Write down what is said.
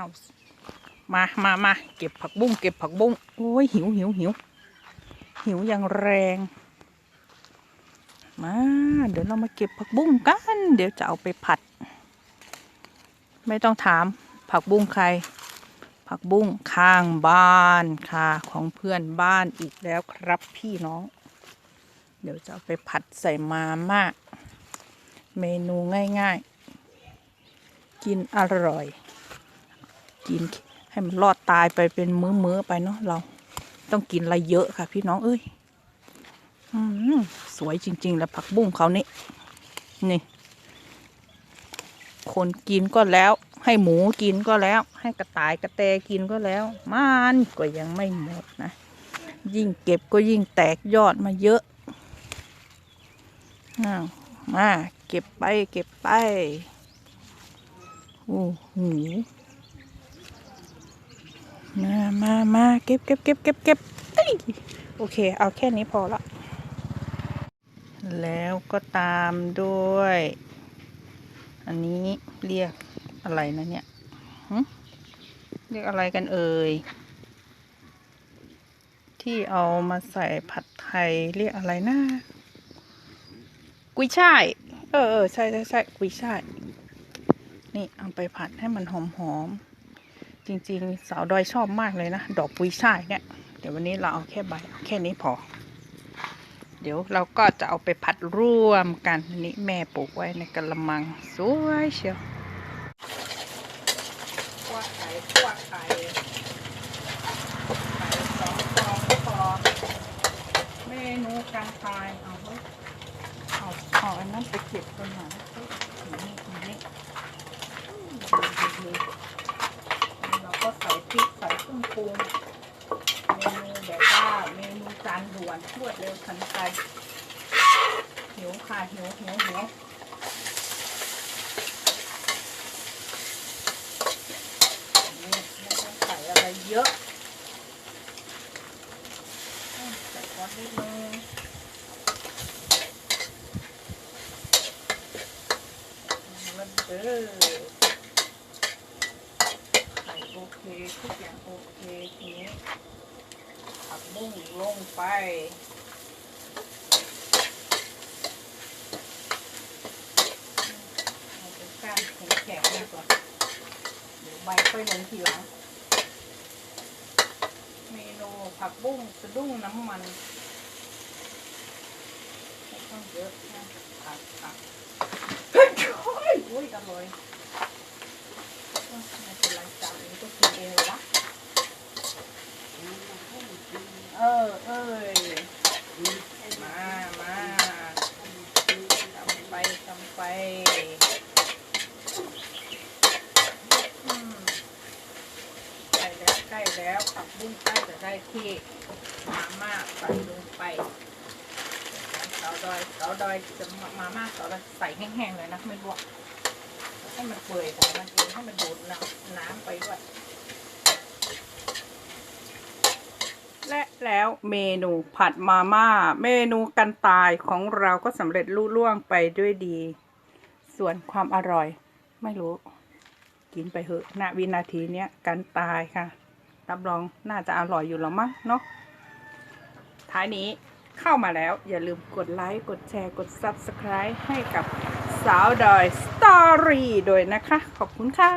าวมามามาเก็บผักบุ้งเก็บผักบุ้งโอ้ยหิวหิวหิวหิวอย่างแรง มา เดี๋ยวเรามาเก็บผักบุ้งกัน เดี๋ยวจะเอาไปผัด ไม่ต้องถาม ผักบุ้งใคร ผักบุ้งข้างบ้านค่ะ ของเพื่อนบ้านอีกแล้วครับพี่น้อง เดี๋ยวจะเอาไปผัดใส่มาม่าเมนูง่าย ๆ กินอร่อย กิน ให้มันรอดตายไปเป็นมื้อๆไปเนาะเราต้องกินอะไรเยอะค่ะ พี่น้องเอ้ยอสวยจริง ๆ แล้วผักบุ้งเขานี่นี่ คนกินก็แล้ว ให้หมูกินก็แล้ว ให้กระต่ายกระแตกินก็แล้ว มันก็ยังไม่หมดนะ ยิ่งเก็บก็ยิ่งแตกยอดมาเยอะอ้าวมา เก็บไป เก็บไป โอ้โห มามามาเก็บเก็บเก็บเก็บเก็บโอเค เอาแค่นี้พอละ แล้วก็ตามด้วย อันนี้เรียกอะไรนะเนี่ยเรียกอะไรกันเอ่ย ที่เอามาใส่ผัดไทยเรียกอะไรนะกุยช่าย เออเออใช่ใช่ใช่กุยช่าย นี่เอาไปผัดให้มันหอมหอม จริงๆ สาวดอยชอบมากเลยนะ ดอกกุยช่ายเนี่ย เดี๋ยววันนี้เราเอาแค่ใบเอาแค่นี้พอ เดี๋ยวเราก็จะเอาไปผัดร่วมกันอันนี้แม่ปลูกไว้ในกระมัง สวยเชียวคั่วไข่คั่วไข่ไข่สองฟองก็พอเมนูกลางตายเอาเว้ยเอาเอาอันนั้นไปเก็บตัวหน่อยเฮ้ยอยู่นี่อยู่นี่อืมดีๆเราก็ใส่พริกใส่ เครื่องปรุงเมนูแบบว่าเมนูจานด่วนรวดเร็วทันใจหิวค่ะหิวหิวหิวนี่ไม่ต้องใส่อะไรเยอะใส่ก้อนนิดนึงแล้วเด้อไข่โอ เคทุกอย่างโอเคทีนี้ผักบุ้งลงไปเอาเป็นก้านแข็งๆดีกว่าเดี๋ยวใบค่อยลงทีหลังเมนูผักบุ้งสะดุ้งน้ำมันไม่ต้องเยอะนะผักผักเฮ้ยโอ้ยอร่อยเอ้ยไม่เป็นไรจานนี้ก็กินเองเลยวะ เออ เอ้ย มา มาทำไปทำไปอืมใก ล้แล้วใกล้แล้วผักบุ้งใกล้จะได้ที่มาม่าใส่ลงไปเสาดอยเสาดอยจะมามาม่าเสาดอยใส่แห้งๆเลยนะไม่ลวกให้มันเปื่อยของมันเองให้มันดูดน้ำน้ำไปด้วยและแล้วเมนูผัดมาม่า เมนูกันตายของเราก็สำเร็จลุล่วงไปด้วยดี ส่วนความอร่อย ไม่รู้ กินไปเหอะณวินาทีเนี้ยกันตายค่ะ รับรองน่าจะอร่อยอยู่แล้วมั้งเนาะท้ายนี้เข้ามาแล้ว อย่าลืมกดไลค์กดแชร์กด Subscribe ให้กับสาวดอยสตอรี่ด้วยนะคะ ขอบคุณค่ะ